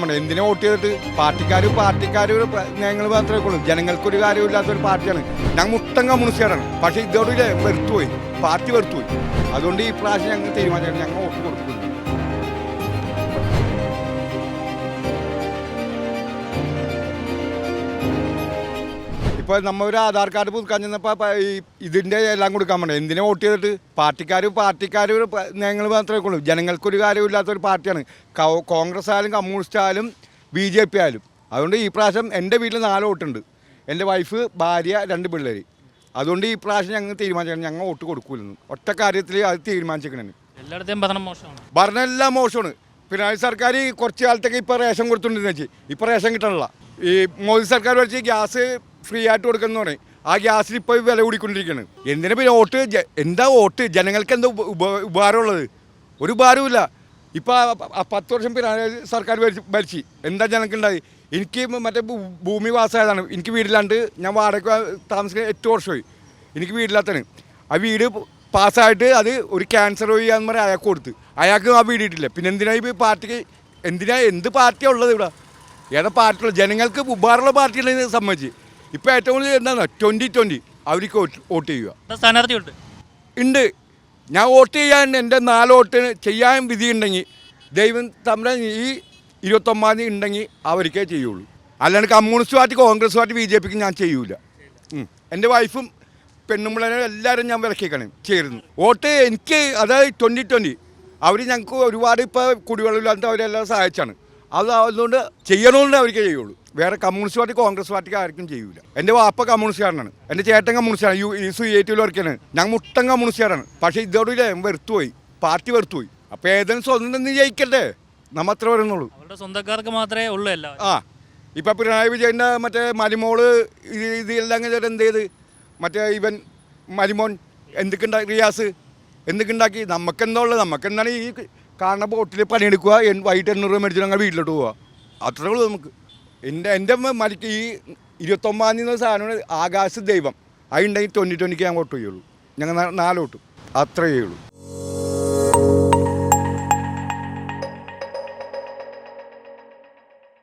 എന്തിനാ വോട്ട് ചെയ്തിട്ട്? പാർട്ടിക്കാർ പാർട്ടിക്കാർ ഞങ്ങൾ മാത്രമേ ഉള്ളൂ ജനങ്ങൾക്കൊരു കാര്യമില്ലാത്ത ഒരു പാർട്ടിയാണ്. ഞങ്ങൾ മുട്ടം കമ്മ്യൂണിസ്റ്റുകാരാണ് പക്ഷേ ഇതോടെ വെറുത്തുപോയി. പാർട്ടി വെറുത്തുപോയി. അതുകൊണ്ട് ഈ പ്രാവശ്യം ഞങ്ങൾ തീരുമാനിച്ചാണ് ഞങ്ങൾ വോട്ട് കൊടുക്കുന്നു ഇപ്പോൾ നമ്മൾ ഒരു ആധാർ കാർഡ് പുതുക്കാൻ ചെന്നപ്പോൾ ഈ ഇതിന്റെ എല്ലാം കൊടുക്കാൻ വേണ്ടി എന്തിനെ വോട്ട് ചെയ്തിട്ട്? പാർട്ടിക്കാർ പാർട്ടിക്കാർ ഞങ്ങൾ മാത്രമേ ഉള്ളൂ ജനങ്ങൾക്കൊരു കാര്യമില്ലാത്ത ഒരു പാർട്ടിയാണ്. കോൺഗ്രസ് ആയാലും കമ്മ്യൂണിസ്റ്റ് ആയാലും ബി ജെ പി ആയാലും. അതുകൊണ്ട് ഈ പ്രാവശ്യം എന്റെ വീട്ടിൽ നാല് വോട്ടുണ്ട്. എന്റെ വൈഫ് ഭാര്യ രണ്ട് പിള്ളേർ അതുകൊണ്ട് ഈ പ്രാവശ്യം ഞങ്ങൾ തീരുമാനിച്ചു ഞങ്ങൾ വോട്ട് കൊടുക്കൂലെന്ന്. ഒറ്റ കാര്യത്തിൽ അത് തീരുമാനിച്ചേക്കണേ എല്ലായിടത്തെയും ഭരണം മോശമാണ്. ഭരണമെല്ലാം മോശമാണ്. പിണറായി സർക്കാർ കുറച്ച് കാലത്തേക്ക് ഇപ്പോൾ റേഷൻ കൊടുത്തുണ്ടെന്ന് വെച്ച്. ഇപ്പോൾ റേഷൻ കിട്ടണമല്ല ഈ മോദി സർക്കാർ വെച്ച് ഗ്യാസ് ഫ്രീ ആയിട്ട് കൊടുക്കുന്നു പറയും. ആ ഗ്യാസിൽ ഇപ്പോൾ വില കൂടിക്കൊണ്ടിരിക്കുകയാണ് എന്തിനാ പിന്നെ വോട്ട് എന്താ വോട്ട്? ജനങ്ങൾക്ക് എന്താ ഉപ- ഉപ- ഉപകാരമുള്ളത്? ഒരു ഉപകാരമില്ല ഇപ്പോൾ പത്ത് വർഷം പിന്നെ സർക്കാർ ഭരിച്ച് എന്താ ജനങ്ങൾക്കുണ്ടായി എനിക്ക് മറ്റേ ഭൂമി വാസമായതാണ്. എനിക്ക് വീടില്ലാണ്ട് ഞാൻ വാടക താമസിക്കുന്ന എട്ട് വർഷമായി. എനിക്ക് വീടില്ലാത്തതാണ്. ആ വീട് പാസ്സായിട്ട് അത് ഒരു ക്യാൻസർ ചെയ്യാന്ന് പറഞ്ഞാൽ അയാൾക്ക് കൊടുത്ത്. അയാൾക്ക് ആ വീട് ഇട്ടില്ല പിന്നെ എന്തിനാ ഈ പാർട്ടിക്ക് എന്തിനാ എന്ത് പാർട്ടിയാണ് ഉള്ളത് ഇവിടെ? ഏതാ പാർട്ടിയുള്ള ജനങ്ങൾക്ക് ഉപകാരമുള്ള പാർട്ടികളെ സംബന്ധിച്ച് ഇപ്പോൾ ഏറ്റവും കൂടുതൽ എന്താണ്? ട്വന്റി ട്വന്റി അവർക്ക് വോട്ട് ചെയ്യുക. സ്ഥാനാർത്ഥിയുണ്ട്? ഉണ്ട്. ഞാൻ വോട്ട് ചെയ്യാൻ എന്റെ നാല് വോട്ട് ചെയ്യാൻ വിധി ഉണ്ടെങ്കിൽ ദൈവം തമ്മിൽ ഈ ഇരുപത്തൊമ്പതാം തീയതി ഉണ്ടെങ്കിൽ അവർക്കേ ചെയ്യുള്ളൂ. അല്ലാണ്ട് communist party Congress party B J പിക്ക് ഞാൻ ചെയ്യൂല. എന്റെ വൈഫും പെണ്ണുമ്പിള്ളേരും എല്ലാവരും ഞാൻ വിലക്കിക്കണം ചേരുന്നു. വോട്ട് എനിക്ക് അതായത് ട്വന്റി ട്വന്റി അവർ ഞങ്ങൾക്ക് ഒരുപാട് ഇപ്പോൾ കുടിവെള്ളമില്ലാത്ത അവരെല്ലാം സഹായിച്ചാണ്. അത് അതുകൊണ്ട് ചെയ്യണമെന്നേ അവർക്ക് ചെയ്യുള്ളൂ. വേറെ കമ്മ്യൂണിസ്റ്റ് പാർട്ടി കോൺഗ്രസ് പാർട്ടിക്ക് ആർക്കും ചെയ്യൂല. എന്റെ വാപ്പ കമ്മ്യൂണിസ്റ്റുകാരനാണ്. എന്റെ ചേട്ടൻ കമ്മ്യൂണിസ്റ്റാണ് യു ഈ എ ടി വർക്കാണ് ഞങ്ങൾ മുട്ടൻ കമ്മ്യൂണിസ്റ്റുകാരാണ്. പക്ഷേ ഇതോടെ വെറുത്തുപോയി. പാർട്ടി വെറുത്തുപോയി. അപ്പോൾ ഏതെങ്കിലും സ്വന്തം നീ ജയിക്കട്ടെ? നമ്മ അത്ര വരുന്നുള്ളൂ അവരുടെ സ്വന്തക്കാർക്ക് മാത്രമേ ഉള്ളൂ അല്ല ആ. ഇപ്പം പിണറായി വിജയന്റെ മറ്റേ മരുമോൾ ഇത് ഇതെല്ലാം ചെയ്തിട്ട് എന്ത് ചെയ്ത്? മറ്റേ ഇവൻ മരുമോൻ എന്തൊക്കെയുണ്ടാക്കി റിയാസ് എന്തൊക്കെ ഉണ്ടാക്കി? നമുക്കെന്താ ഉള്ളത്? നമുക്കെന്താണ് ഈ കാണുന്ന ബോട്ടിൽ പണിയെടുക്കുക വൈകിട്ട് എണ്ണൂറ് രൂപ മേടിച്ചിട്ട് ഞങ്ങൾ വീട്ടിലോട്ട് പോവുക. അത്രേ ഉള്ളൂ നമുക്ക്. എന്റെ എന്റെ മരിക്ക് ഈ ഇരുപത്തൊമ്പതാം തീയതി സാധനം ആകാശ ദൈവം. അതുണ്ടെങ്കിൽ ട്വന്റി ട്വന്റിക്ക് ഞാൻ വോട്ട് ഞങ്ങൾ നാലോട്ടും നാല് അത്രയേ ഉള്ളൂ.